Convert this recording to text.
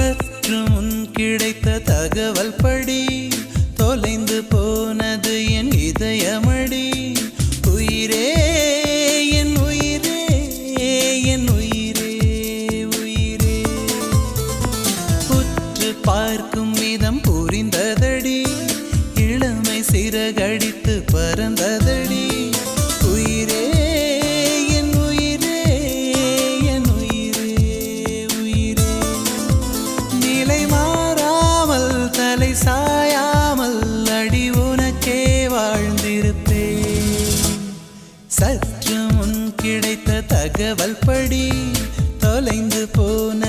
சற்று முன் கிடைத்த தகவல் படி தொலைந்து போனது என் இதயமடி. உயிரே என் உயிரே என் உயிரே உயிரே. உற்று பார்க்கும் விதம் புரிந்ததடி. இளமை சிறகடித்து பறந்ததடி. சற்று முன் கிடைத்த தகவல் படி தொலைந்து போன